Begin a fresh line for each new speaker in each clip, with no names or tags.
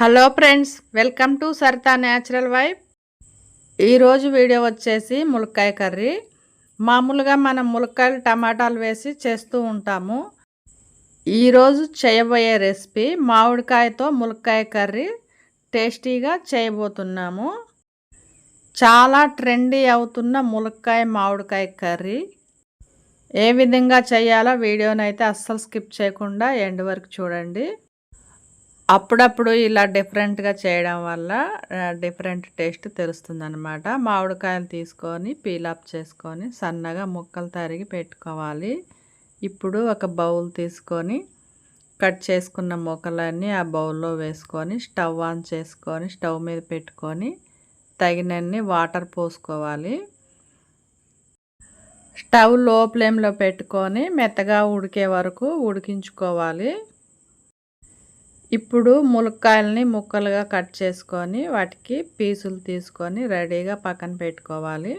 Hello friends welcome to Saritha natural wife ఈరోజు video వచ్చేసి ములక్కాయ కర్రీ. మామూలుగా మనం ములక్కాయలు టమాటాలు వేసి చేస్తూ ఉంటాము. ఈరోజు చేయబోయే రెసిపీ మామిడికాయతో ములక్కాయ కర్రీ టేస్టీగా చేయబోతున్నాము. చాలా ట్రెండీ అవుతున్న ములక్కాయ మామిడికాయ కర్రీ. ఏ విధంగా చేయాలో వీడియోనైతే అస్సలు స్కిప్ చేయకుండా ఎండ్ వరకు చూడండి. అప్పుడప్పుడు ఇలా డిఫరెంట్గా చేయడం వల్ల డిఫరెంట్ టేస్ట్ తెలుస్తుంది అనమాట మామిడికాయలు తీసుకొని పీలాప్ చేసుకొని సన్నగా ముక్కలు తరిగి పెట్టుకోవాలి. ఇప్పుడు ఒక బౌల్ తీసుకొని కట్ చేసుకున్న ముక్కలన్నీ ఆ బౌల్లో వేసుకొని స్టవ్ ఆన్ చేసుకొని స్టవ్ మీద పెట్టుకొని తగినన్ని వాటర్ పోసుకోవాలి. స్టవ్లో ఫ్లేమ్లో పెట్టుకొని మెత్తగా ఉడికే వరకు ఉడికించుకోవాలి. ఇప్పుడు ములక్కాయలని ముక్కలుగా కట్ చేసుకొని వాటికి పీసులు తీసుకొని రెడీగా పక్కన పెట్టుకోవాలి.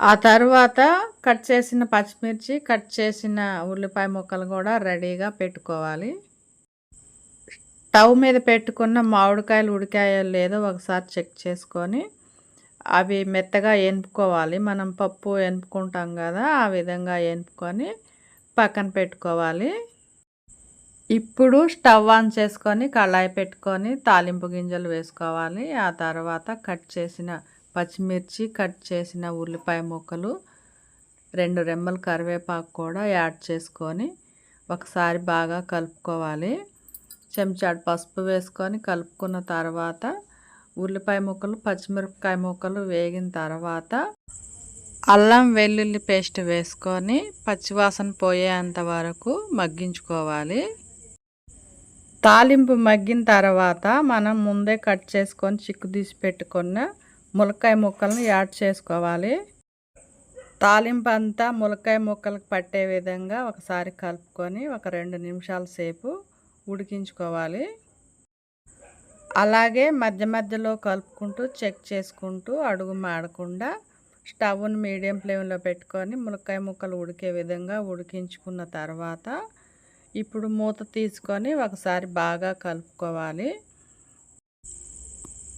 ఆ తర్వాత కట్ చేసిన పచ్చిమిర్చి కట్ చేసిన ఉల్లిపాయ ముక్కలు కూడా రెడీగా పెట్టుకోవాలి. స్టవ్ మీద పెట్టుకున్న మామిడికాయలు ఉడికాయో లేదో ఒకసారి చెక్ చేసుకొని అవి మెత్తగా ఎనుపుకోవాలి మనం పప్పు ఎనుపుకుంటాం కదా ఆ విధంగా ఎనుపుకొని పక్కన పెట్టుకోవాలి. ఇప్పుడు స్టవ్ ఆన్ చేసుకొని కళాయి పెట్టుకొని తాలింపు గింజలు వేసుకోవాలి. ఆ తర్వాత కట్ చేసిన పచ్చిమిర్చి కట్ చేసిన ఉల్లిపాయ ముక్కలు రెండు రెమ్మల కరివేపాకు కూడా యాడ్ చేసుకొని ఒకసారి బాగా కలుపుకోవాలి. చెంచాడు పసుపు వేసుకొని కలుపుకున్న తర్వాత ఉల్లిపాయ ముక్కలు పచ్చిమిరపకాయ ముక్కలు వేగిన తర్వాత అల్లం వెల్లుల్లి పేస్ట్ వేసుకొని పచ్చివాసన పోయేంత వరకు మగ్గించుకోవాలి. తాలింపు మగ్గిన తర్వాత మనం ముందే కట్ చేసుకొని చిక్కు తీసి పెట్టుకున్న ములక్కాయ ముక్కలను యాడ్ చేసుకోవాలి. తాలింపు అంతా ములక్కాయ ముక్కలకు పట్టే విధంగా ఒకసారి కలుపుకొని ఒక రెండు నిమిషాల సేపు ఉడికించుకోవాలి. అలాగే మధ్య మధ్యలో కలుపుకుంటూ చెక్ చేసుకుంటూ అడుగు మాడకుండా స్టవ్ను మీడియం ఫ్లేమ్లో పెట్టుకొని ములక్కాయ ముక్కలు ఉడికే విధంగా ఉడికించుకున్న తర్వాత ఇప్పుడు మూత తీసుకొని ఒకసారి బాగా కలుపుకోవాలి.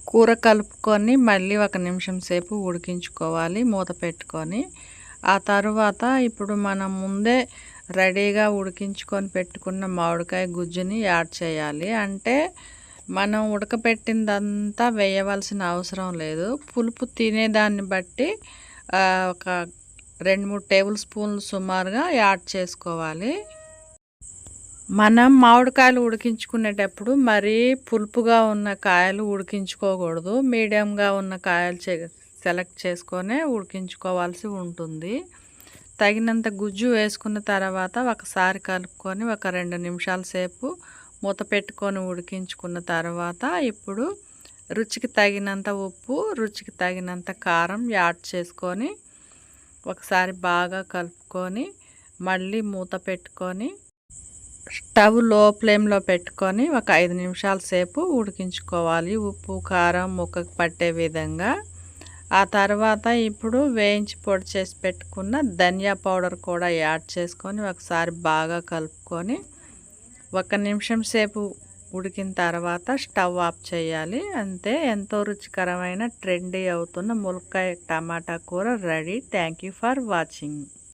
కూర కలుపుకొని మళ్ళీ ఒక నిమిషం సేపు ఉడికించుకోవాలి మూత పెట్టుకొని. ఆ తర్వాత ఇప్పుడు మనం ముందే రెడీగా ఉడికించుకొని పెట్టుకున్న మామిడికాయ గుజ్జుని యాడ్ చేయాలి. అంటే మనం ఉడకపెట్టిందంతా వేయవలసిన అవసరం లేదు. పులుపు తినేదాన్ని బట్టి ఒక రెండు మూడు టేబుల్ స్పూన్లు సుమారుగా యాడ్ చేసుకోవాలి. మనం మామిడికాయలు ఉడికించుకునేటప్పుడు మరీ పులుపుగా ఉన్న కాయలు ఉడికించుకోకూడదు. మీడియంగా ఉన్న కాయలు సెలెక్ట్ చేసుకొని ఉడికించుకోవాల్సి ఉంటుంది. తగినంత గుజ్జు వేసుకున్న తర్వాత ఒకసారి కలుపుకొని ఒక రెండు నిమిషాల సేపు మూత పెట్టుకొని ఉడికించుకున్న తర్వాత ఇప్పుడు రుచికి తగినంత ఉప్పు రుచికి తగినంత కారం యాడ్ చేసుకొని ఒకసారి బాగా కలుపుకొని మళ్ళీ మూత పెట్టుకొని స్టవ్లో ఫ్లేమ్లో పెట్టుకొని ఒక ఐదు నిమిషాల సేపు ఉడికించుకోవాలి. ఉప్పు కారం ముక్కకు పట్టే విధంగా. ఆ తర్వాత ఇప్పుడు వేయించి పొడి చేసి పెట్టుకున్న ధనియా పౌడర్ కూడా యాడ్ చేసుకొని ఒకసారి బాగా కలుపుకొని ఒక నిమిషం సేపు ఉడికిన తర్వాత స్టవ్ ఆఫ్ చేయాలి. అంతే ఎంతో రుచికరమైన ట్రెండీ అవుతున్న ములక్కాయ టమాటా కూర రెడీ. Thank for watching.